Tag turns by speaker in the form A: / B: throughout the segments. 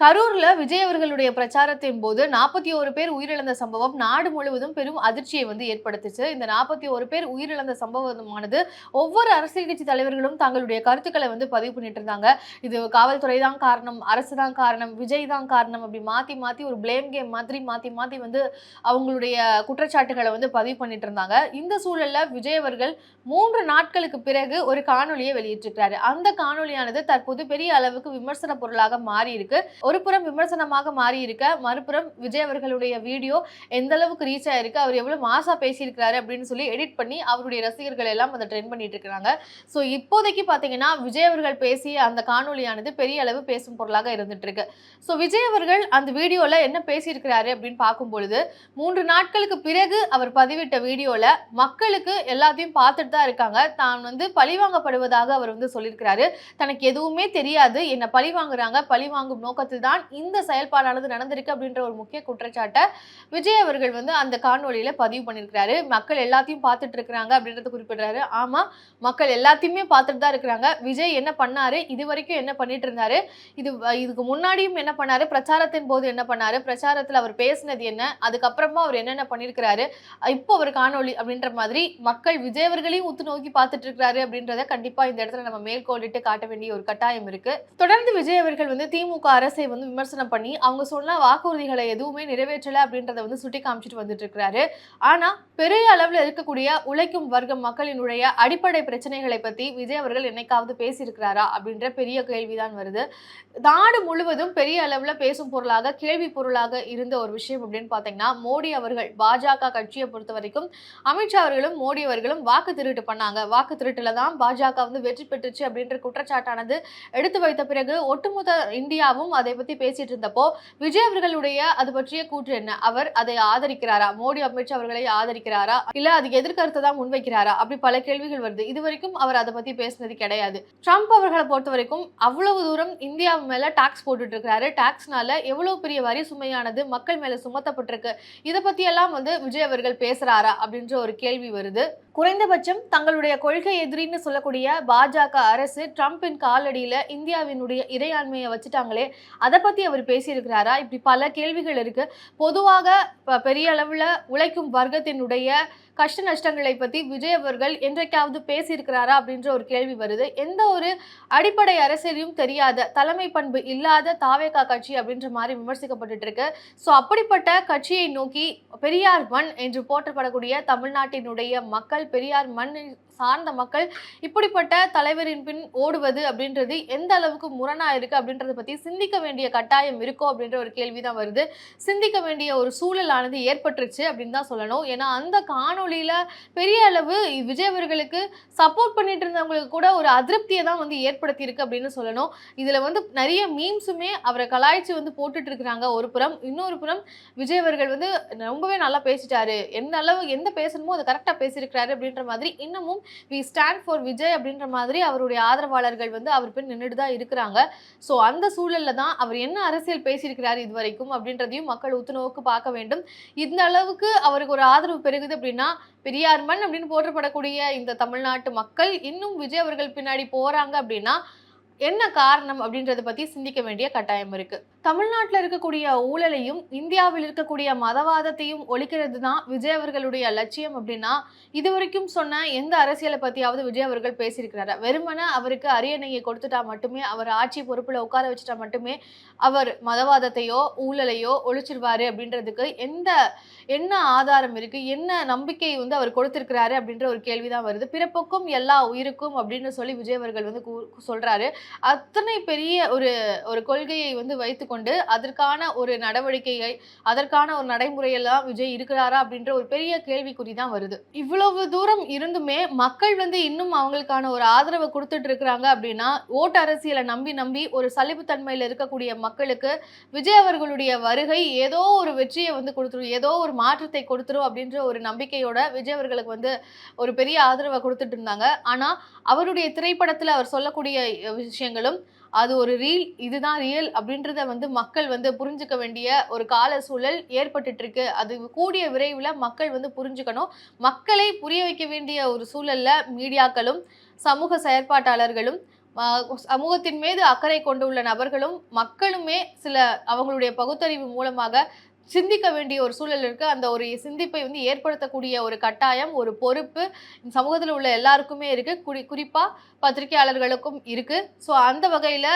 A: கரூர்ல விஜய் அவர்களுடைய பிரச்சாரத்தின் போது நாற்பத்தி ஒரு பேர் உயிரிழந்த சம்பவம் நாடு முழுவதும் பெரும் அதிர்ச்சியை வந்து ஏற்படுத்துச்சு. இந்த நாற்பத்தி ஒரு பேர் உயிரிழந்த சம்பவமானது ஒவ்வொரு அரசியல் கட்சி தலைவர்களும் தங்களுடைய கருத்துக்களை வந்து பதிவு பண்ணிட்டு இருந்தாங்க. இது காவல்துறை தான் காரணம் அரசு தான் காரணம் விஜய் தான் காரணம் அப்படி மாத்தி மாத்தி ஒரு பிளேம் கேம் மாதிரி மாத்தி மாத்தி வந்து அவங்களுடைய குற்றச்சாட்டுகளை வந்து பதிவு பண்ணிட்டு இருந்தாங்க. இந்த சூழல்ல விஜய் அவர்கள் மூன்று நாட்களுக்கு பிறகு ஒரு காணொலியை வெளியிட்டிருக்கிறாரு. அந்த காணொலியானது தற்போது பெரிய அளவுக்கு விமர்சன பொருளாக மாறி இருக்கு ஒரு புறம் விமர்சனமாக மாறி இருக்க மறுபுறம் விஜய் அவர்களுடைய வீடியோ எந்த அளவுக்கு ரீச் ஆயிருக்கு அவர் எவ்வளவு மாசா பேசியிருக்கிறாரு அப்படின்னு சொல்லி எடிட் பண்ணி அவருடைய ரசிகர்கள் எல்லாம் அதை ட்ரெண்ட் பண்ணிட்டு இருக்கிறாங்க. ஸோ இப்போதைக்கு பார்த்தீங்கன்னா விஜய் அவர்கள் பேசிய அந்த காணொலியானது பெரிய அளவு பேசும் பொருளாக இருந்துட்டு இருக்கு ஸோ விஜய் அவர்கள் அந்த வீடியோல என்ன பேசியிருக்கிறாரு அப்படின்னு பார்க்கும் பொழுது மூன்று நாட்களுக்கு பிறகு அவர் பதிவிட்ட வீடியோல மக்களுக்கு எல்லாத்தையும் பார்த்துட்டு தான் இருக்காங்க. தான் வந்து பழிவாங்கப்படுவதாக அவர் வந்து சொல்லியிருக்கிறாரு. தனக்கு எதுவுமே தெரியாது. என்ன பழி வாங்குறாங்க பழி வாங்கும் நோக்கத்தில் தான் இந்த செயல்பாடானது நடந்திருக்கு அப்படின்ற ஒரு முக்கிய குற்றச்சாட்டை விஜய் அவர்கள் வந்து அந்த காணொளியில பதிவு பண்ணியிருக்கிறாரு. மக்கள் எல்லாத்தையும் பார்த்துட்டு இருக்கிறாங்க அப்படின்றத குறிப்பிடுறாரு. ஆமா மக்கள் எல்லாத்தையுமே பார்த்துட்டு தான் இருக்கிறாங்க. விஜய் என்ன பண்ணாரு? இது வரைக்கும் என்ன பண்ணிட்டு இருந்தாரு? இது இதுக்கு முன்னாடியும் என்ன பண்ணாரு? பிரச்சாரத்தின் போது என்ன பண்ணாரு? பிரச்சாரத்தில் அவர் பேசினது என்ன? அதுக்கப்புறமா அவர் என்னென்ன பண்ணியிருக்கிறாரு? இப்போ அவர் காணொளி அப்படின்ற மாதிரி மக்கள் விஜய் அவர்களையும் உத்து நோக்கி பார்த்துட்டு இருக்கிறாரு அப்படின்றத கண்டிப்பா இந்த இடத்துல நம்ம மேற்கோளிட்டு காட்ட வேண்டிய ஒரு கட்டாயம் இருக்கு. தொடர்ந்து விஜய் அவர்கள் வந்து திமுக அரசை வந்து விமர்சனம் பண்ணி அவங்க சொன்ன வாக்குறுதிகளை எதுவுமே நிறைவேற்றல அப்படின்றத வந்து சுட்டி காமிச்சிட்டு வந்துட்டு இருக்கிறாரு ஆனா பெரிய அளவில் இருக்கக்கூடிய உழைக்கும் வர்க்கம் மக்களினுடைய அடிப்படை பிரச்சனைகளை பத்தி விஜய் அவர்கள் என்னைக்காவது பேசியிருக்கிறாரா அப்படின்ற பெரிய கேள்விதான் வருது. நாடு முழுவதும் பெரிய அளவில் பேசும் பொருளாக கேள்வி பொருளாக இருந்த ஒரு விஷயம் அப்படின்னு பாத்தீங்கன்னா மோடி அவர்கள் பாஜக கட்சியை பொறுத்த வரைக்கும் அமித்ஷா அவர்களும் மோடி அவர்களும் வாக்கு திருட்டு பண்ணாங்க. வாக்கு திருட்டுல தான் பாஜக வந்து வெற்றி பெற்றுச்சு அப்படின்ற குற்றச்சாட்டானது எடுத்து வைத்த பிறகு ஒட்டுமொத்த இந்தியாவும் அதை பத்தி பேசிட்டு இருந்தப்போ விஜய் அவர்களுடைய அது பற்றிய கூற்று என்ன? அவர் அதை ஆதரிக்கிறாரா? மோடி அமித்ஷா அவர்களை ஆதரிக்கிறாரா? இல்ல அதுக்கு எதிர்கருத்தை தான் முன்வைக்கிறாரா? அப்படி பல கேள்விகள் வருது. இது வரைக்கும் அவர் அதை பத்தி பேசினது கிடையாது. ட்ரம்ப் அவர்களை பொறுத்த வரைக்கும் அவ்வளவு தூரம் இந்தியா மேல டாக்ஸ் போட்டுட்டு இருக்கிறாரு. டாக்ஸ்னால எவ்வளவு பெரிய வரி சுமையானது மக்கள் மேல சுமத்தப்பட்டிருக்கு? இதை பத்தி எல்லாம் வந்து விஜய் அவர்கள் பேசுறாரா? அப்படின்ற ஒரு கேள்வி வருது. குறைந்தபட்சம் தங்களுடைய கொள்கை எதிரின்னு சொல்லக்கூடிய பாஜக அரசு ட்ரம்பின் காலடியில் இந்தியாவினுடைய இறையாண்மையை வச்சுட்டாங்களே அதை பற்றி அவர் பேசியிருக்கிறாரா? இப்படி பல கேள்விகள் இருக்குது பொதுவாக பெரிய அளவில் உழைக்கும் வர்க்கத்தினுடைய கஷ்ட நஷ்டங்களை பற்றி விஜய் அவர்கள் என்றைக்காவது பேசியிருக்கிறாரா அப்படின்ற ஒரு கேள்வி வருது. எந்த ஒரு அடிப்படை அரசியலையும் தெரியாத தலைமை பண்பு இல்லாத தாவேகா கட்சி அப்படின்ற மாதிரி விமர்சிக்கப்பட்டு இருக்கு. ஸோ அப்படிப்பட்ட கட்சியை நோக்கி பெரியார் மண் என்று போற்றப்படக்கூடிய தமிழ்நாட்டினுடைய மக்கள் பெரியார் மண் சார்ந்த மக்கள் இப்படிப்பட்ட தலைவரின் பின் ஓடுவது அப்படின்றது எந்த அளவுக்கு முரணா இருக்கு அப்படின்றத பத்தி சிந்திக்க வேண்டிய கட்டாயம் இருக்கோ அப்படின்ற ஒரு கேள்விதான் வருது. சிந்திக்க வேண்டிய ஒரு சூழலானது ஏற்பட்டுருச்சு அப்படின்னு தான் சொல்லணும். ஏன்னா அந்த காணொலியில பெரிய அளவு விஜய் அவர்களுக்கு சப்போர்ட் பண்ணிட்டு இருந்தவங்களுக்கு கூட ஒரு அதிருப்தியை தான் வந்து ஏற்படுத்தி இருக்கு அப்படின்னு சொல்லணும். இதுல வந்து நிறைய மீம்ஸுமே அவரை கலாய்ச்சி வந்து போட்டுட்டு இருக்கிறாங்க. ஒரு புறம் இன்னொரு புறம் விஜய் அவர்கள் வந்து ரொம்பவே நல்லா பேசிட்டாரு. எந்த அளவு எந்த பேசணுமோ அதை கரெக்டாக பேசியிருக்கிறாரு அப்படின்ற மாதிரி இன்னமும் வி ஸ்டாண்ட் ஃபார் விஜய் அப்படின்ற மாதிரி அவருடைய ஆதரவாளர்கள் வந்து அவர் பின் நின்றுட்டு தான் இருக்கிறாங்க. ஸோ அந்த சூழல்ல தான் அவர் என்ன அரசியல் பேசியிருக்கிறார் இது வரைக்கும் அப்படின்றதையும் மக்கள் உத்துநோக்கு பார்க்க வேண்டும். இந்த அளவுக்கு அவருக்கு ஒரு ஆதரவு பெருகுது அப்படின்னா பெரியார் மண் அப்படின்னு போற்றப்படக்கூடிய இந்த தமிழ்நாட்டு மக்கள் இன்னும் விஜய் அவர்கள் பின்னாடி போறாங்க அப்படின்னா என்ன காரணம் அப்படின்றத பற்றி சிந்திக்க வேண்டிய கட்டாயம் இருக்கு. தமிழ்நாட்டில் இருக்கக்கூடிய ஊழலையும் இந்தியாவில் இருக்கக்கூடிய மதவாதத்தையும் ஒழிக்கிறது தான் விஜய் அவர்களுடைய லட்சியம் அப்படின்னா இதுவரைக்கும் சொன்ன எந்த அரசியலை பற்றியாவது விஜய் அவர்கள் பேசியிருக்கிறாரு? வெறுமனே அவருக்கு அரியணையை கொடுத்துட்டா மட்டுமே அவர் ஆட்சி பொறுப்பில் உட்கார வச்சுட்டா மட்டுமே அவர் மதவாதத்தையோ ஊழலையோ ஒழிச்சிருவாரு அப்படின்றதுக்கு எந்த என்ன ஆதாரம் இருக்குது என்ன நம்பிக்கை வந்து அவர் கொடுத்திருக்கிறாரு அப்படின்ற ஒரு கேள்விதான் வருது. பிறப்புக்கும் எல்லா உயிருக்கும் அப்படின்னு சொல்லி விஜய் அவர்கள் வந்து கூ- அத்தனை பெரிய ஒரு ஒரு கொள்கையை வந்து வைத்து கொண்டு அதற்கான ஒரு நடவடிக்கையை அதற்கான ஒரு நடைமுறையெல்லாம் விஜய் இருக்கிறாரா அப்படின்ற ஒரு பெரிய கேள்விக்குறி தான் வருது. இவ்வளவு தூரம் இருந்துமே மக்கள் வந்து இன்னும் அவங்களுக்கான ஒரு ஆதரவை கொடுத்துட்டு இருக்கிறாங்க அப்படின்னா ஓட்டு அரசியலை நம்பி நம்பி ஒரு சலிப்புத்தன்மையில் இருக்கக்கூடிய மக்களுக்கு விஜய் அவர்களுடைய வருகை ஏதோ ஒரு வெற்றியை வந்து கொடுத்துரும் ஏதோ ஒரு மாற்றத்தை கொடுத்துரும் அப்படின்ற ஒரு நம்பிக்கையோட விஜய் அவர்களுக்கு வந்து ஒரு பெரிய ஆதரவை கொடுத்துட்டு இருந்தாங்க. ஆனால் அவருடைய திரைப்படத்தில் அவர் சொல்லக்கூடிய விஷயங்களும் அது ஒரு ரீல் இதுதான் ரியல் அப்படின்றத வந்து மக்கள் வந்து புரிஞ்சுக்க வேண்டிய ஒரு கால சூழல் ஏற்பட்டுட்டு இருக்கு அது கூடிய விரைவில் மக்கள் வந்து புரிஞ்சுக்கணும். மக்களை புரிய வைக்க வேண்டிய ஒரு சூழல்ல மீடியாக்களும் சமூக செயற்பாட்டாளர்களும் சமூகத்தின் மீது அக்கறை கொண்டுள்ள நபர்களும் மக்களுமே சில அவங்களுடைய பகுத்தறிவு மூலமாக சிந்திக்க வேண்டிய ஒரு சூழல் இருக்கு. அந்த ஒரு சிந்திப்பை வந்து ஏற்படுத்தக்கூடிய ஒரு கட்டாயம் ஒரு பொறுப்பு இந்த சமூகத்தில் உள்ள எல்லாருக்குமே இருக்கு. குறி குறிப்பா பத்திரிகையாளர்களுக்கும் இருக்கு. ஸோ அந்த வகையில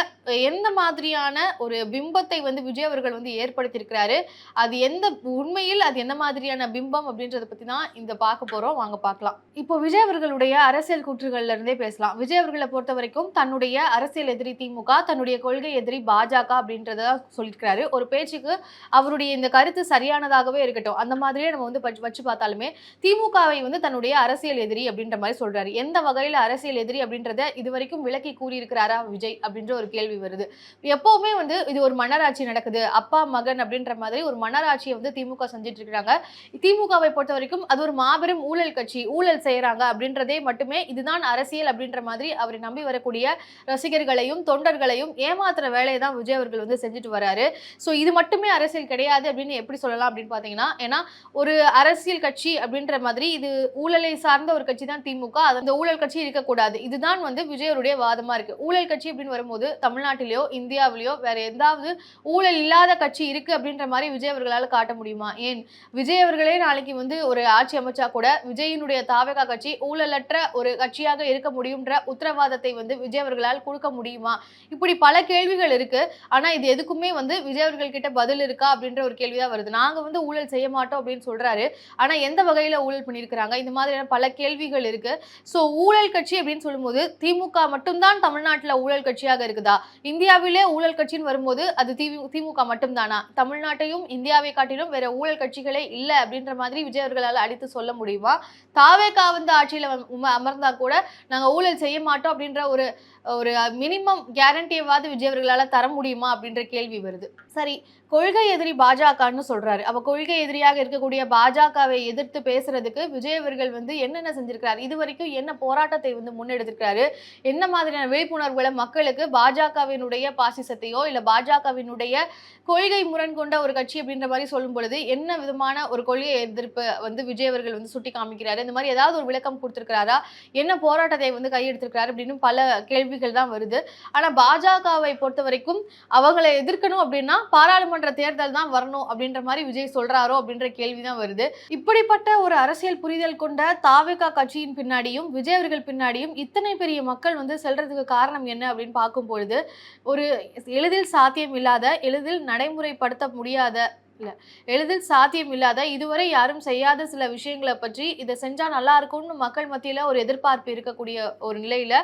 A: எந்த மாதிரியான ஒரு பிம்பத்தை வந்து விஜய் அவர்கள் வந்து ஏற்படுத்தியிருக்கிறாரு? அது எந்த உண்மையில் அது என்ன மாதிரியான பிம்பம் அப்படின்றத பத்தி தான் இந்த பார்க்க போறோம். வாங்க பார்க்கலாம். இப்போ விஜய் அவர்களுடைய அரசியல் கூற்றுகள்ல இருந்தே பேசலாம். விஜய் அவர்களை பொறுத்த வரைக்கும் தன்னுடைய அரசியல் எதிரி திமுக தன்னுடைய கொள்கை எதிரி பாஜக அப்படின்றத சொல்லியிருக்கிறாரு. ஒரு பேச்சுக்கு அவருடைய இந்த கருத்து சரியானதாகவே இருக்கட்டும். அந்த மாதிரியே நம்ம வந்து வச்சு- வச்சு பார்த்தாலுமே திமுகவை வந்து தன்னுடைய அரசியல் எதிரி அப்படின்ற மாதிரி சொல்றாரு. எந்த வகையில் அரசியல் எதிரி அப்படின்றத இது வரைக்கும் விளக்கி கூறியிருக்கிறாரா விஜய் அப்படின்ற ஒரு கேள்வி வருது. எப்பவுமே வந்து இது ஒரு மன்னராட்சி நடக்குது. அப்பா மகன் அப்படின்ற மாதிரி ஒரு மன்னராட்சியை வந்து திமுக செஞ்சுட்டு இருக்கிறாங்க திமுகவை பொறுத்த வரைக்கும் அது ஒரு மாபெரும் ஊழல் கட்சி. ஊழல் செய்யறாங்க அப்படின்றதே மட்டுமே இதுதான் அரசியல் அப்படின்ற மாதிரி அவரை நம்பி வரக்கூடிய ரசிகர்களையும் தொண்டர்களையும் ஏமாத்துற வேலையை தான் விஜய் அவர்கள் வந்து செஞ்சுட்டு வராரு. ஸோ இது மட்டுமே அரசியல் கிடையாது அப்படின்னு எப்படி சொல்லலாம் அப்படின்னு பார்த்தீங்கன்னா ஏன்னா ஒரு அரசியல் கட்சி அப்படின்ற மாதிரி இது ஊழலை சார்ந்த ஒரு கட்சி தான் திமுக. அது அந்த ஊழல் கட்சி இருக்கக்கூடாது. இதுதான் வந்து விஜயருடைய வாதமாக இருக்குது ஊழல் கட்சி அப்படின்னு வரும்போது தமிழ்நாட்டிலேயோ இந்தியாவிலேயோ வேற எந்தாவது ஊழல் இல்லாத கட்சி இருக்குது அப்படின்ற மாதிரி விஜய் அவர்களால் காட்ட முடியுமா? ஏன்? விஜய் அவர்களே நாளைக்கு வந்து ஒரு ஆட்சி அமைச்சா கூட விஜயினுடைய தாவகா கட்சி ஊழலற்ற ஒரு கட்சியாக இருக்க முடியும்ன்ற உத்தரவாதத்தை வந்து விஜய் அவர்களால் கொடுக்க முடியுமா? இப்படி பல கேள்விகள் இருக்கு. ஆனால் இது எதுக்குமே வந்து விஜய் அவர்கள் கிட்ட பதில் இருக்கா அப்படின்ற ஒரு கேள்வி கேள்விதான் வருது. நாங்க வந்து ஊழல் செய்ய மாட்டோம் அப்படின்னு சொல்றாரு. ஆனா எந்த வகையில ஊழல் பண்ணியிருக்கிறாங்க இந்த மாதிரியான பல கேள்விகள் இருக்கு. ஸோ ஊழல் கட்சி அப்படின்னு சொல்லும்போது திமுக மட்டும்தான் தமிழ்நாட்டில் ஊழல் கட்சியாக இருக்குதா? இந்தியாவிலே ஊழல் கட்சின்னு வரும்போது அது திமுக மட்டும்தானா? தமிழ்நாட்டையும் இந்தியாவை காட்டிலும் வேற ஊழல் கட்சிகளே இல்லை அப்படின்ற மாதிரி விஜய் அவர்களால் அடித்து சொல்ல முடியுமா? தாவேகா வந்து ஆட்சியில் அமர்ந்தா கூட நாங்கள் ஊழல் செய்ய மாட்டோம் அப்படின்ற ஒரு ஒரு மினிமம் கேரண்டியவாது விஜய் அவர்களால் தர முடியுமா அப்படின்ற கேள்வி வருது. சரி கொள்கை எதிரி பாஜகன்னு சொல்றாரு. அப்ப கொள்கை எதிரியாக இருக்கக்கூடிய பாஜகவை எதிர்த்து பேசுறதுக்கு விஜய் அவர்கள் வந்து என்னென்ன செஞ்சிருக்கிறாரு? இது வரைக்கும் என்ன போராட்டத்தை வந்து முன்னெடுத்திருக்கிறாரு? என்ன மாதிரியான விழிப்புணர்வுகளை மக்களுக்கு பாஜகவினுடைய பாசிசத்தையோ இல்ல பாஜகவினுடைய கொள்கை முரண் கொண்ட ஒரு கட்சி அப்படின்ற மாதிரி சொல்லும் பொழுது என்ன விதமான ஒரு கொள்கை எதிர்ப்பு வந்து விஜய் அவர்கள் வந்து சுட்டி காமிக்கிறாரு? இந்த மாதிரி ஏதாவது ஒரு விளக்கம் கொடுத்திருக்கிறாரா? என்ன போராட்டத்தை வந்து கையெடுத்திருக்கிறாரு? அப்படின்னு பல கேள்விகள் தான் வருது. ஆனா பாஜகவை பொறுத்த வரைக்கும் அவங்களை எதிர்க்கணும் அப்படின்னா பாராளுமன்ற தேர்தல் தான் வரணும் அப்படின்ற மாதிரி விஜய் சொல்றாரோ அப்படின்ற கேள்விதான் வருது. இப்படிப்பட்ட ஒரு அரசியல் புரிதல் கொண்ட தாவேகா கட்சியின் பின்னாடியும் விஜய் அவர்கள் பின்னாடியும் இத்தனை பெரிய மக்கள் வந்து செல்றதுக்கு காரணம் என்ன அப்படின்னு பார்க்கும் பொழுது ஒரு எளிதில் சாத்தியம் இல்லாத எளிதில் நடைமுறைப்படுத்த முடியாத இல்லை. எளிதில் சாத்தியம் இல்லாத இதுவரை யாரும் செய்யாத சில விஷயங்களை பற்றி இதை செஞ்சால் நல்லா இருக்கும்னு மக்கள் மத்தியில் ஒரு எதிர்பார்ப்பு இருக்கக்கூடிய ஒரு நிலையில்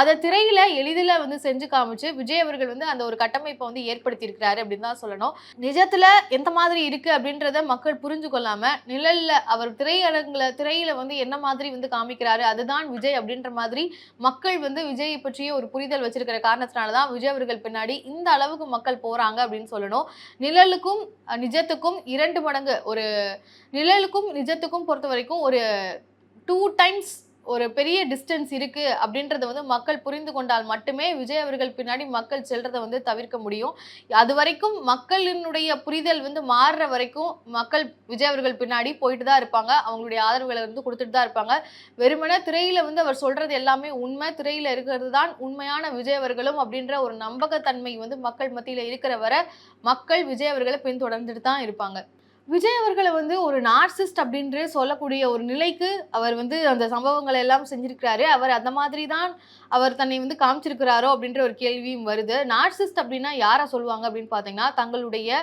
A: அதை திரையில் எளிதில் வந்து செஞ்சு காமிச்சு விஜய் அவர்கள் வந்து அந்த ஒரு கட்டமைப்பை வந்து ஏற்படுத்தியிருக்கிறாரு அப்படின்னு தான் சொல்லணும். நிஜத்தில் எந்த மாதிரி இருக்குது அப்படின்றத மக்கள் புரிஞ்சு கொள்ளாமல் நிழலில் அவர் திரையரங்கில் திரையில் வந்து என்ன மாதிரி வந்து காமிக்கிறாரு அதுதான் விஜய் அப்படின்ற மாதிரி மக்கள் வந்து விஜய் பற்றிய ஒரு புரிதல் வச்சிருக்கிற காரணத்தினால தான் விஜய் அவர்கள் பின்னாடி இந்த அளவுக்கு மக்கள் போகிறாங்க அப்படின்னு சொல்லணும். நிழலுக்கும் நிஜ நிஜத்துக்கும் இரண்டு மடங்கு ஒரு நிழலுக்கும் நிஜத்துக்கும் பொறுத்த வரைக்கும் ஒரு டூ டைம்ஸ் ஒரு பெரிய டிஸ்டன்ஸ் இருக்கு அப்படின்றத வந்து மக்கள் புரிந்து கொண்டால் மட்டுமே விஜய் அவர்கள் பின்னாடி மக்கள் செல்றதை வந்து தவிர்க்க முடியும். அது வரைக்கும் மக்களினுடைய புரிதல் வந்து மாறுற வரைக்கும் மக்கள் விஜய் அவர்கள் பின்னாடி போயிட்டு தான் இருப்பாங்க. அவங்களுடைய ஆதரவுகளை வந்து கொடுத்துட்டு தான் இருப்பாங்க. வெறுமனே திரையில வந்து அவர் சொல்றது எல்லாமே உண்மை. திரையில இருக்கிறது தான் உண்மையான விஜய் அவர்களும் அப்படின்ற ஒரு நம்பகத்தன்மை வந்து மக்கள் மத்தியில இருக்கிற வரை மக்கள் விஜய் அவர்களை பின்தொடர்ந்துட்டு தான் இருப்பாங்க. விஜய் அவர்களை வந்து ஒரு நார்சிஸ்ட் அப்படின்று சொல்லக்கூடிய ஒரு நிலைக்கு அவர் வந்து அந்த சம்பவங்களை எல்லாம் செஞ்சிருக்கிறாரு. அவர் அந்த மாதிரி தான் அவர் தன்னை வந்து காமிச்சிருக்கிறாரோ அப்படின்ற ஒரு கேள்வியும் வருது. நார்சிஸ்ட் அப்படின்னா யாரை சொல்லுவாங்க அப்படின்னு பார்த்தீங்கன்னா தங்களுடைய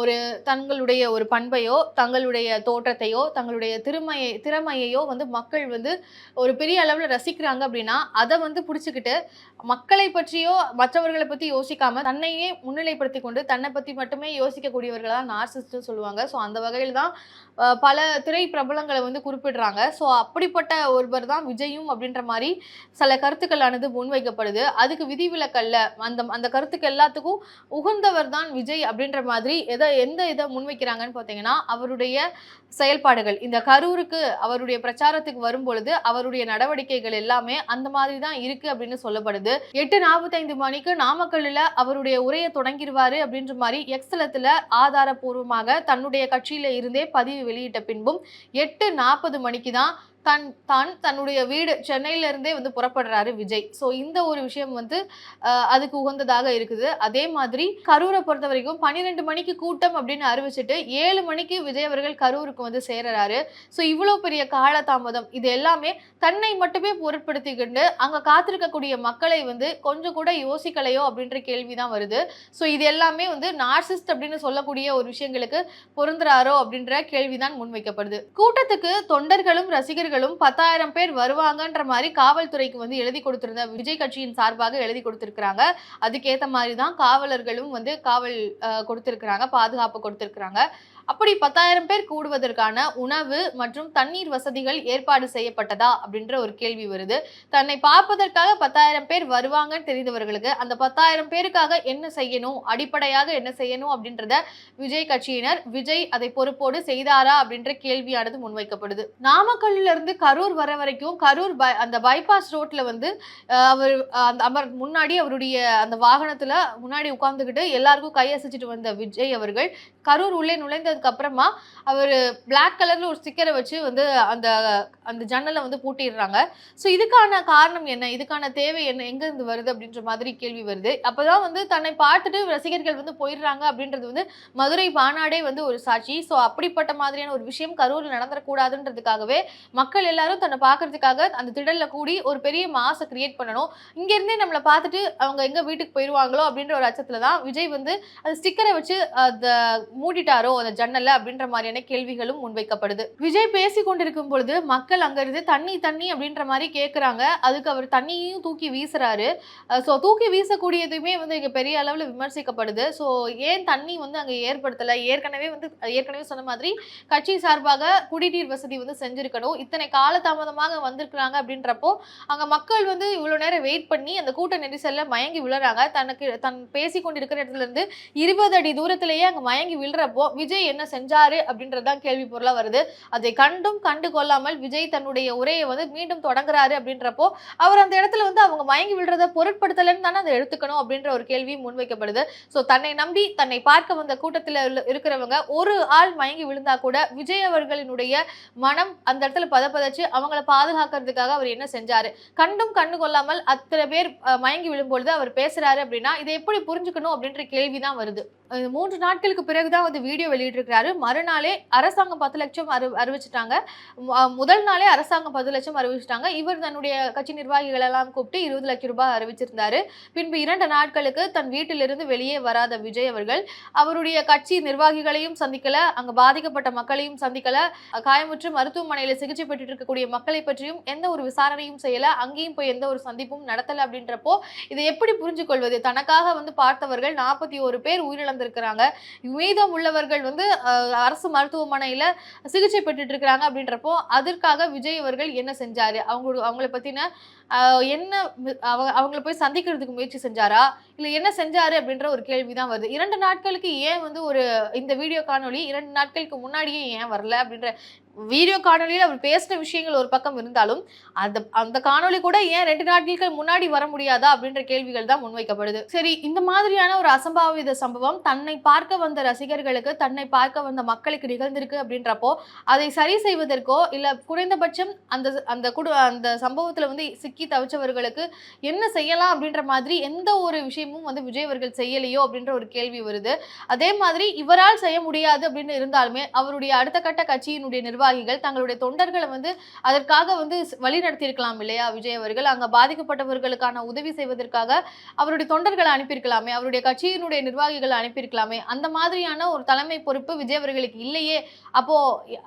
A: ஒரு தங்களுடைய ஒரு பண்பையோ தங்களுடைய தோற்றத்தையோ தங்களுடைய திறமையை திறமையையோ வந்து மக்கள் வந்து ஒரு பெரிய அளவில் ரசிக்கிறாங்க அப்படின்னா அதை வந்து பிடிச்சிக்கிட்டு மக்களை பற்றியோ மற்றவர்களை பற்றி யோசிக்காம தன்னையே முன்னிலைப்படுத்தி கொண்டு தன்னை பற்றி மட்டுமே யோசிக்கக்கூடியவர்களாக தான் நார்சிஸ்ட்னு சொல்லுவாங்க. ஸோ அந்த வகையில் தான் பல திரை பிரபலங்களை வந்து குறிப்பிடுறாங்க. ஸோ அப்படிப்பட்ட ஒருவர் தான் விஜயும் அப்படின்ற மாதிரி சில கருத்துக்கள் கருத்துக்களானது முன்வைக்கப்படுது. அதுக்கு விதிவிலக்கல்ல. அந்த அந்த கருத்துக்கு எல்லாத்துக்கும் உகந்தவர் தான் விஜய் அப்படின்ற மாதிரி எதை எந்த இதை முன்வைக்கிறாங்கன்னு பார்த்தீங்கன்னா அவருடைய செயல்பாடுகள். இந்த கரூருக்கு அவருடைய பிரச்சாரத்துக்கு வரும் பொழுது அவருடைய நடவடிக்கைகள் எல்லாமே அந்த மாதிரி தான் இருக்கு அப்படின்னு சொல்லப்படுது. எட்டு நாற்பத்தைந்து மணிக்கு நாமக்கல்லில் அவருடைய உரையை தொடங்கிடுவாரு அப்படின்ற மாதிரி எக்ஸலத்தில் ஆதாரபூர்வமாக தன்னுடைய கட்சியில இருந்தே பதிவு வெளியிட்ட பின்பும் எட்டு நாற்பது மணிக்கு தான் தன் தான் தன்னுடைய வீடு சென்னையில இருந்தே வந்து புறப்படுறாரு விஜய். ஸோ இந்த ஒரு விஷயம் வந்து அதுக்கு உகந்ததாக இருக்குது. அதே மாதிரி கரூரை பொறுத்த வரைக்கும் பன்னிரெண்டு மணிக்கு கூட்டம் அப்படின்னு அறிவிச்சிட்டு ஏழு மணிக்கு விஜய் அவர்கள் கரூருக்கு வந்து சேருறாரு. ஸோ இவ்வளோ பெரிய காலதாமதம் இது எல்லாமே தன்னை மட்டுமே பொருட்படுத்திக்கிட்டு அங்கே காத்திருக்கக்கூடிய மக்களை வந்து கொஞ்சம் கூட யோசிக்கலையோ அப்படின்ற கேள்விதான் வருது. ஸோ இது எல்லாமே வந்து நார்சிஸ்ட் அப்படின்னு சொல்லக்கூடிய ஒரு விஷயங்களுக்கு பொருந்துறாரோ அப்படின்ற கேள்விதான் முன்வைக்கப்படுது. கூட்டத்துக்கு தொண்டர்களும் ரசிகர்களும் பத்தாயிரம் பேர் வருவாங்கன்ற மாதிரி காவல்துறைக்கு வந்து எழுதி கொடுத்திருந்த விஜய் கட்சியின் சார்பாக எழுதி கொடுத்திருக்கிறாங்க. அதுக்கேத்த மாதிரி தான் காவலர்களும் வந்து காவல் அஹ், கொடுத்திருக்கிறாங்க பாதுகாப்பு கொடுத்திருக்கிறாங்க. அப்படி பத்தாயிரம் பேர் கூடுவதற்கான உணவு மற்றும் தண்ணீர் வசதிகள் ஏற்பாடு செய்யப்பட்டதா அப்படின்ற ஒரு கேள்வி வருது. தன்னை பார்ப்பதற்காக பத்தாயிரம் பேர் வருவாங்கன்னு தெரிந்தவர்களுக்கு அந்த பத்தாயிரம் பேருக்காக என்ன செய்யணும் அடிப்படையாக என்ன செய்யணும் அப்படின்றத விஜய் கட்சியினர் விஜய் அதை பொறுப்போடு செய்தாரா அப்படின்ற கேள்வியானது முன்வைக்கப்படுது. நாமக்கல்ல இருந்து கரூர் வர வரைக்கும் கரூர் பை- அந்த பைபாஸ் ரோட்ல வந்து அவர் அந்த அமர் முன்னாடி அவருடைய அந்த வாகனத்துல முன்னாடி உட்கார்ந்துக்கிட்டு எல்லாருக்கும் கையசிச்சுட்டு வந்த விஜய் அவர்கள் கரூர் உள்ளே நுழைந்த அப்புறமா அவர் பிளாக் கலர்ல ஒரு ஸ்டிக்கரை வச்சு வந்து அந்த அந்த ஜன்னலை வந்து பூட்டிடுறாங்க. ஸோ இதுக்கான காரணம் என்ன? இதுக்கான தேவை என்ன? எங்க இருந்து வருது அப்படின்ற மாதிரி கேள்வி வருது. அப்பதான் வந்து தன்னை பார்த்துட்டு ரசிகர்கள் வந்து போயிடுறாங்க அப்படின்றது வந்து மதுரை மாநாடே வந்து ஒரு சாட்சி. ஸோ அப்படிப்பட்ட மாதிரியான ஒரு விஷயம் கரூரில் நடந்துடக்கூடாதுன்றதுக்காகவே மக்கள் எல்லாரும் தன்னை பார்க்கறதுக்காக அந்த திடல்ல கூடி ஒரு பெரிய மாசை கிரியேட் பண்ணணும். இங்கேருந்தே நம்மளை பார்த்துட்டு அவங்க எங்க வீட்டுக்கு போயிடுவாங்களோ அப்படின்ற ஒரு அச்சத்துல தான் விஜய் வந்து அந்த ஸ்டிக்கரை வச்சு அதை மூடிட்டாரோ அந்த ஜன்னல்ல அப்படின்ற மாதிரியான கேள்விகளும் முன்வைக்கப்படுது. விஜய் பேசி கொண்டிருக்கும் பொழுது மக்கள் அங்கிருந்து தண்ணி தண்ணி அப்படின்ற மாதிரி கேட்குறாங்க அதுக்கு அவர் தண்ணியையும் தூக்கி வீசுறாரு. ஸோ தூக்கி வீசக்கூடியதுமே வந்து இங்கே பெரிய அளவில் விமர்சிக்கப்படுது. ஸோ ஏன் தண்ணி வந்து அங்கே ஏற்படுத்தலை? ஏற்கனவே வந்து ஏற்கனவே சொன்ன மாதிரி கட்சி சார்பாக குடிநீர் வசதி வந்து செஞ்சிருக்கணும். இத்தனை காலதாமதமாக வந்திருக்கிறாங்க அப்படின்றப்போ அங்கே மக்கள் வந்து இவ்வளோ நேரம் வெயிட் பண்ணி அந்த கூட்ட நெரிசலில் மயங்கி விழுறாங்க. தனக்கு தன் பேசி கொண்டிருக்கிற இடத்துல இருந்து இருபது அடி தூரத்திலேயே அங்கே மயங்கி விழுறப்போ விஜய் என்ன செஞ்சாரு அப்படின்றதுதான் கேள்வி பொருளா வருது. அதை கண்டும் கண்டு கொள்ளாமல் விஜய் தன்னுடைய உரையை வந்து மீண்டும் தொடங்குறாரு அப்படின்றப்போ அவர் அந்த இடத்துல வந்து அவங்க மயங்கி விடுறத பொருட்படுத்தலன்னு தானே அதை எடுத்துக்கணும் அப்படின்ற ஒரு கேள்வி முன்வைக்கப்படுது. ஸோ தன்னை நம்பி தன்னை பார்க்க வந்த கூட்டத்தில் இருக்கிறவங்க ஒரு ஆள் மயங்கி விழுந்தா கூட விஜய் அவர்களினுடைய மனம் அந்த இடத்துல பதப்பதச்சு அவங்கள பாதுகாக்கிறதுக்காக அவர் என்ன செஞ்சாரு? கண்டும் கண்டு கொள்ளாமல் அத்தனை பேர் மயங்கி விழும்பொழுது அவர் பேசுறாரு அப்படின்னா இதை எப்படி புரிஞ்சுக்கணும் அப்படின்ற கேள்விதான் வருது. மூன்று நாட்களுக்கு பிறகுதான் வந்து வீடியோ வெளியிட்டிருக்கிறாரு. மறுநாளே அரசாங்கம் பத்து லட்சம் அறி அறிவிச்சிட்டாங்க. முதல் நாளே அரசாங்கம் பத்து லட்சம் அறிவிச்சிட்டாங்க. இவர் தன்னுடைய கட்சி நிர்வாகிகள் எல்லாம் கூப்பிட்டு இருபது லட்சம் ரூபாய் அறிவிச்சிருந்தாரு. பின்பு இரண்டு நாட்களுக்கு தன் வீட்டிலிருந்து வெளியே வராத விஜய் அவர்கள் அவருடைய கட்சி நிர்வாகிகளையும் சந்திக்கல அங்க பாதிக்கப்பட்ட மக்களையும் சந்திக்கல. காயமுற்று மருத்துவமனையில சிகிச்சை பெற்றுட்டு இருக்கக்கூடிய மக்களை பற்றியும் எந்த ஒரு விசாரணையும் செய்யல. அங்கேயும் போய் எந்த ஒரு சந்திப்பும் நடத்தல அப்படின்றப்போ இதை எப்படி புரிஞ்சு கொள்வது தனக்காக வந்து பார்த்தவர்கள் நாற்பத்தி ஒரு பேர் உயிரிழந்திருக்கிறாங்க மீதம் உள்ளவர்கள் வந்து அரசு மருத்துவமனையில சிகிச்சை பெற்றுட்டு இருக்கிறாங்க அப்படின்றப்போ அதற்காக விஜய் அவர்கள் என்ன செஞ்சாரு? அவங்களோட அவங்கள பத்தின என்ன அவ அவங்கள போய் சந்திக்கிறதுக்கு முயற்சி செஞ்சாரா? இல்லை என்ன செஞ்சாரு அப்படின்ற ஒரு கேள்விதான் வருது. இரண்டு நாட்களுக்கு ஏன் வந்து ஒரு இந்த வீடியோ காணொலி இரண்டு நாட்களுக்கு முன்னாடியே ஏன் வரல அப்படின்ற வீடியோ காணொலியில் அவர் பேசின விஷயங்கள் ஒரு பக்கம் இருந்தாலும் அந்த அந்த காணொளி கூட ஏன் ரெண்டு நாட்களுக்கு முன்னாடி வர முடியாதா அப்படின்ற கேள்விகள் தான் முன்வைக்கப்படுது. சரி இந்த மாதிரியான ஒரு அசம்பாவித சம்பவம் தன்னை பார்க்க வந்த ரசிகர்களுக்கு தன்னை பார்க்க வந்த மக்களுக்கு நிகழ்ந்திருக்கு அப்படின்றப்போ அதை சரி செய்வதற்கோ இல்லை குறைந்தபட்சம் அந்த அந்த குடு அந்த சம்பவத்தில் வந்து சிக்கி தவிச்சவர்களுக்கு என்ன செய்யலாம் அப்படின்ற மாதிரி எந்த ஒரு விஷயமும் வந்து விஜய் அவர்கள் செய்யலையோ அப்படின்ற ஒரு கேள்வி வருது. அதே மாதிரி இவரால் செய்ய முடியாது அப்படின்னு இருந்தாலுமே அவருடைய அடுத்த கட்ட கட்சியினுடைய நிர்வாகிகள் தங்களுடைய தொண்டர்களை வந்து அதற்காக வந்து வழி நடத்தியிருக்கலாம் இல்லையா விஜய் அவர்கள்? அங்க பாதிக்கப்பட்டவர்களுக்கான உதவி செய்வதற்காக அவருடைய தொண்டர்களை அனுப்பியிருக்கலாமே அவருடைய கட்சியினுடைய நிர்வாகிகளை அனுப்பியிருக்கலாமே அந்த மாதிரியான ஒரு தலைமை பொறுப்பு விஜய் அவர்களுக்கு இல்லையே அப்போ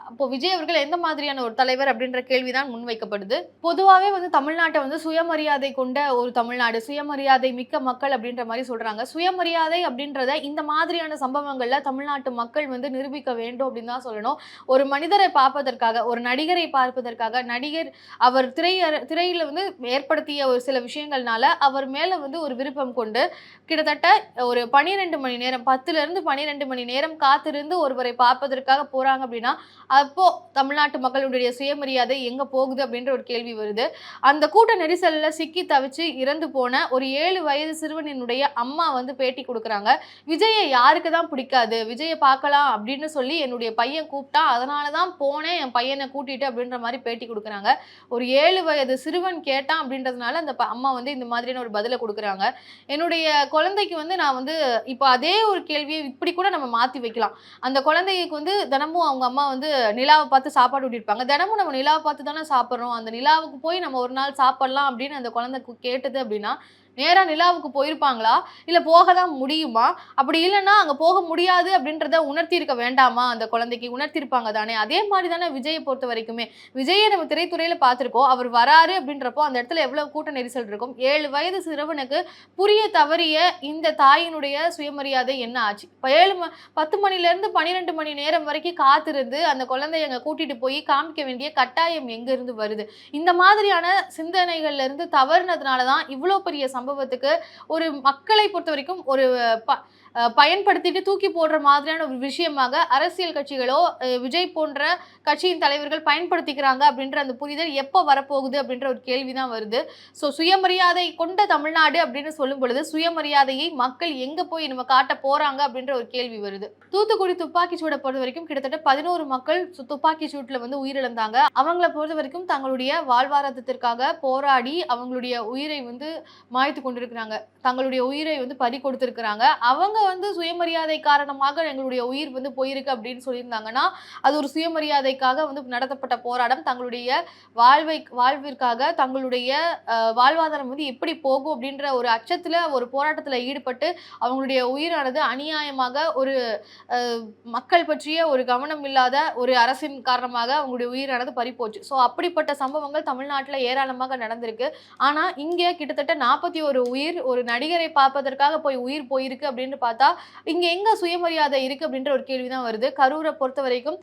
A: அப்போ விஜய் அவர்கள் எந்த மாதிரியான ஒரு தலைவர் அப்படின்ற கேள்விதான் முன்வைக்கப்படுது. பொதுவாகவே வந்து தமிழ்நாட்டை வந்து சுயமரியாதை கொண்ட ஒரு தமிழ்நாடு சுயமரியாதை மிக்க மக்கள் அப்படின்ற மாதிரி சொல்றாங்க. சுயமரியாதை அப்படின்றத இந்த மாதிரியான சம்பவங்கள்ல தமிழ்நாட்டு மக்கள் வந்து நிரூபிக்க வேண்டும் அப்படின்னு தான் சொல்லணும். ஒரு மனிதரை பார்ப்பதற்காக ஒரு நடிகரை பார்ப்பதற்காக நடிகர் அவர் திரையர திரையில் வந்து ஏற்படுத்திய ஒரு சில விஷயங்கள்னால அவர் மேலே வந்து ஒரு விருப்பம் கொண்டு கிட்டத்தட்ட ஒரு பனிரெண்டு மணி நேரம் பத்துலேருந்து பனிரெண்டு மணி நேரம் காத்திருந்து ஒருவரை பார்ப்பதற்காக போகிறாங்க அப்படின்னா அப்போது தமிழ்நாட்டு மக்களுடைய சுயமரியாதை எங்கே போகுது அப்படின்ற ஒரு கேள்வி வருது. அந்த கூட்ட நெரிசலில் சிக்கி தவிச்சு இறந்து போன ஒரு ஏழு வயது சிறுவனினுடைய அம்மா வந்து பேட்டி கொடுக்குறாங்க. விஜயை யாருக்கு தான் பிடிக்காது? விஜயை பார்க்கலாம் அப்படின்னு சொல்லி என்னுடைய பையன் கூப்பிட்டா அதனால தான் போனேன் என் பையனை கூட்டிட்டு அப்படின்ற மாதிரி பேட்டி கொடுக்குறாங்க. ஒரு ஏழு வயது சிறுவன் கேட்டான் அப்படின்றதுனால அந்த ப- அம்மா வந்து இந்த மாதிரியான ஒரு பதிலை கொடுக்குறாங்க. என்னுடைய குழந்தைக்கு வந்து நான் வந்து இப்போ அதே ஒரு கேள்வியை இப்படி கூட நம்ம மாற்றி வைக்கலாம். அந்த குழந்தைக்கு வந்து தினமும் அவங்க அம்மா வந்து நிலாவை பார்த்து சாப்பாடு ஊட்டிருப்பாங்க தினமும் நம்ம நிலாவை பார்த்து தானே சாப்பிட்றோம். அந்த நிலாவுக்கு போய் நம்ம ஒரு நாள் சாப்பிடலாம் அப்படின்னு அந்த குழந்தை கேட்டது அப்படின்னா நேராக நிலாவுக்கு போயிருப்பாங்களா? இல்லை போக தான் முடியுமா? அப்படி இல்லைன்னா அங்கே போக முடியாது அப்படின்றத உணர்த்தியிருக்க வேண்டாமா? அந்த குழந்தைக்கு உணர்த்திருப்பாங்க தானே. அதே மாதிரி தானே விஜயை பொறுத்த வரைக்குமே. விஜயை நம்ம திரைத்துறையில் பார்த்துருக்கோம். அவர் வராரு அப்படின்றப்போ அந்த இடத்துல எவ்வளோ கூட்ட நெரிசல் இருக்கும்? ஏழு வயது சிறுவனுக்கு புரிய தவறிய இந்த தாயினுடைய சுயமரியாதை என்ன ஆச்சு? இப்போ ஏழு ம பத்து மணிலேருந்து பன்னிரெண்டு மணி நேரம் வரைக்கும் காத்திருந்து அந்த குழந்தைய அங்கே கூட்டிட்டு போய் காமிக்க வேண்டிய கட்டாயம் எங்கேருந்து வருது? இந்த மாதிரியான சிந்தனைகள்லேருந்து தவறுனதுனால தான் இவ்வளோ பெரிய சம்பவத்துக்கு ஒரு மக்களை பொறுத்த வரைக்கும் ஒரு ப பயன்படுத்திட்டு தூக்கி போடுற மாதிரியான ஒரு விஷயமாக அரசியல் கட்சிகளோ விஜய் போன்ற கட்சியின் தலைவர்கள் பயன்படுத்திக்கிறாங்க அப்படின்ற அந்த புரிதல் எப்போ வரப்போகுது அப்படின்ற ஒரு கேள்வி தான் வருது. ஸோ சுயமரியாதை கொண்ட தமிழ்நாடு அப்படின்னு சொல்லும் பொழுது சுயமரியாதையை மக்கள் எங்கே போய் நம்ம காட்ட போகிறாங்க அப்படின்ற ஒரு கேள்வி வருது. தூத்துக்குடி துப்பாக்கி சூடை பொறுத்த வரைக்கும் கிட்டத்தட்ட பதினோரு மக்கள் சு- துப்பாக்கி சூட்டில் வந்து உயிரிழந்தாங்க. அவங்கள பொறுத்த வரைக்கும் தங்களுடைய வாழ்வாதாரத்திற்காக போராடி அவங்களுடைய உயிரை வந்து மாய்த்து கொண்டிருக்கிறாங்க. தங்களுடைய உயிரை வந்து பறி கொடுத்திருக்கிறாங்க அவங்க வந்து சுயமரியாதை காரணமாக எங்களுடைய உயிர் வந்து போயிருக்கு அப்படின்னு சொல்லியிருந்தாங்கன்னா அது ஒரு சுயமரியாதைக்காக வந்து நடத்தப்பட்ட போராட்டம். தங்களுடைய வாழ்வை வாழ்விற்காக தங்களுடைய வாழ்வாதாரம் வந்து எப்படி போகும் அப்படின்ற ஒரு அச்சத்தில் ஒரு போராட்டத்தில் ஈடுபட்டு அவங்களுடைய உயிரானது அநியாயமாக ஒரு மக்கள் பற்றிய ஒரு கவனம் இல்லாத ஒரு அரசின் காரணமாக அவங்களுடைய உயிரானது பறிப்போச்சு ஸோ அப்படிப்பட்ட சம்பவங்கள் தமிழ்நாட்டில் ஏராளமாக நடந்திருக்கு. ஆனால் இங்கே கிட்டத்தட்ட நாற்பத்தி ஒரு உயிர் ஒரு நடிகரை பார்ப்பதற்காக போய் உயிர் போயிருக்கு அப்படின்னு பார்த்தா இங்கே எங்க சுயமரியாதை இருக்கு அப்படின்ற ஒரு கேள்விதான் வருது. கரூரை பொறுத்த வரைக்கும்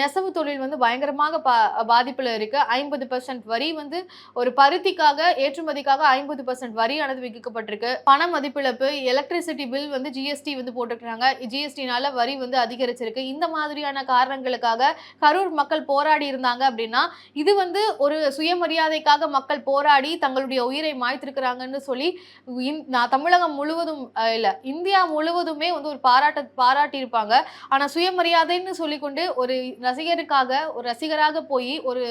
A: நெசவு தொழில் வந்து பயங்கரமாக பா பாதிப்பில் இருக்கு. ஐம்பது பர்சன்ட் வரி வந்து ஒரு பருத்திக்காக ஏற்றுமதிக்காக ஐம்பது பர்சன்ட் வரியானது விதிக்கப்பட்டிருக்கு பண மதிப்பிழப்பு எலக்ட்ரிசிட்டி பில் வந்து ஜிஎஸ்டி வந்து போட்டிருக்காங்க ஜிஎஸ்டினால வரி வந்து அதிகரிச்சிருக்கு. இந்த மாதிரியான காரணங்களுக்காக கரூர் மக்கள் போராடி இருந்தாங்க அப்படின்னா இது வந்து ஒரு சுயமரியாதைக்காக மக்கள் போராடி தங்களுடைய உயிரை மாய்த்திருக்கிறாங்கன்னு சொல்லி நான் தமிழகம் முழுவதும் இல்லை இந்தியா முழு முழுவதுமே வந்து ஒரு பாராட்ட பாராட்டியிருப்பாங்க. ஆனால் சுயமரியாதைன்னு சொல்லிக்கொண்டு ஒரு ரசிகருக்காக ஒரு ரசிகராக போய் ஒரு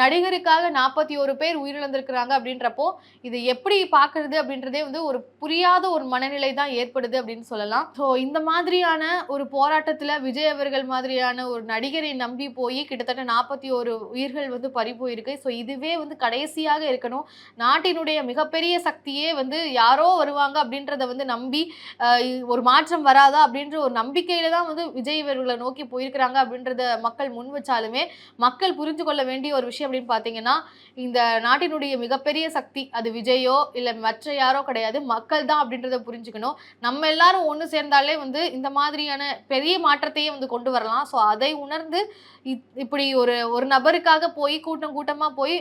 A: நடிகருக்காக நாற்பத்தி ஒரு பேர் உயிரிழந்திருக்கிறாங்க அப்படின்றப்போ இது எப்படி பார்க்கறது அப்படின்றதே வந்து ஒரு புரியாத ஒரு மனநிலை தான் ஏற்படுது அப்படின்னு சொல்லலாம். ஸோ இந்த மாதிரியான ஒரு போராட்டத்தில் விஜய் அவர்கள் மாதிரியான ஒரு நடிகரை நம்பி போய் கிட்டத்தட்ட நாற்பத்தி ஒரு உயிர்கள் வந்து பறி போயிருக்கு. ஸோ இதுவே வந்து கடைசியாக இருக்கணும். நாட்டினுடைய மிகப்பெரிய சக்தியே வந்து யாரோ வருவாங்க அப்படின்றத வந்து நம்பி ஒரு மாற்றம் வராதா அப்படின்ற ஒரு நம்பிக்கையில தான் வந்து விஜய் இவர்களை நோக்கி போயிருக்கிறாங்க அப்படின்றத மக்கள் முன் வச்சாலுமே மக்கள் புரிந்து கொள்ள வேண்டிய ஒரு விஷயம் அப்படின்னு பார்த்தீங்கன்னா இந்த நாட்டினுடைய மிகப்பெரிய சக்தி அது விஜயோ இல்லை மற்ற யாரோ கிடையாது. மக்கள் தான் அப்படின்றத புரிஞ்சுக்கணும். நம்ம எல்லாரும் ஒன்று சேர்ந்தாலே வந்து இந்த மாதிரியான பெரிய மாற்றத்தையே வந்து கொண்டு வரலாம். ஸோ அதை உணர்ந்து இப்படி ஒரு ஒரு நபருக்காக போய் கூட்டம் கூட்டமாக போய்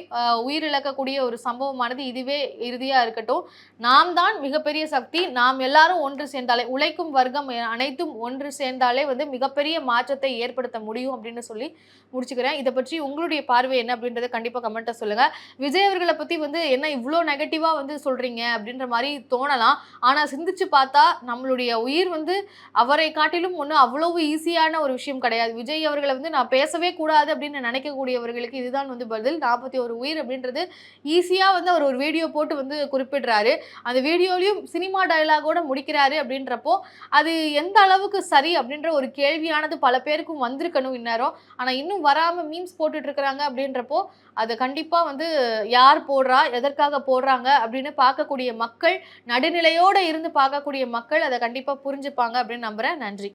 A: உயிரிழக்கக்கூடிய ஒரு சம்பவமானது இதுவே இறுதியாக இருக்கட்டும். நாம் தான் மிகப்பெரிய சக்தி. நாம் எல்லாரும் ஒன்று சேர்ந்தாலே உழைக்கும் வர்க்கம் அனைத்தும் ஒன்று சேர்ந்தாலே வந்து மிகப்பெரிய மாற்றத்தை ஏற்படுத்த முடியும் அப்படின்னு சொல்லி முடிச்சுக்கிறேன். இதை பற்றி உங்களுடைய பார்வை என்ன அப்படின்றத கண்டிப்பாக கமெண்ட்டை சொல்லுங்கள் விஜய் அவர்களை பற்றி வந்து என்ன இவ்வளோ நெகட்டிவாக வந்து சொல்றீங்க அப்படின்ற மாதிரி தோணலாம். ஆனால் சிந்திச்சு பார்த்தா நம்மளுடைய உயிர் வந்து அவரை காட்டிலும் ஒன்றும் அவ்வளவு ஈஸியான ஒரு விஷயம் கிடையாது. விஜய் அவர்களை வந்து நான் பேசவே கூடாது அப்படின்னு நினைக்கக்கூடியவர்களுக்கு இதுதான் வந்து பதில். நாற்பத்தி ஒரு உயிர் அப்படின்றது ஈஸியாக வந்து அவர் ஒரு வீடியோ போட்டு வந்து குறிப்பிடுறாரு. அந்த வீடியோலையும் சினிமா டயலாகோட முடிக்கிறாரு அப்படின்றப்போ அது எந்த அளவுக்கு சரி அப்படின்ற ஒரு கேள்வியானது பல பேருக்கும் வந்திருக்கணும் இந்நேரம். ஆனால் இன்னும் வராமல் மீம்ஸ் போட்டுட்டு இருக்கிறாங்க அப்படின்றப்போ அதை கண்டிப்பாக வந்து யார் போடுறா எதற்காக போடுறாங்க அப்படின்னு பார்க்கக்கூடிய மக்கள் நடுநிலையோடு இருந்து பார்க்கக்கூடிய மக்கள் அதை கண்டிப்பாக புரிஞ்சுப்பாங்க அப்படின்னு நம்புகிறேன் நன்றி.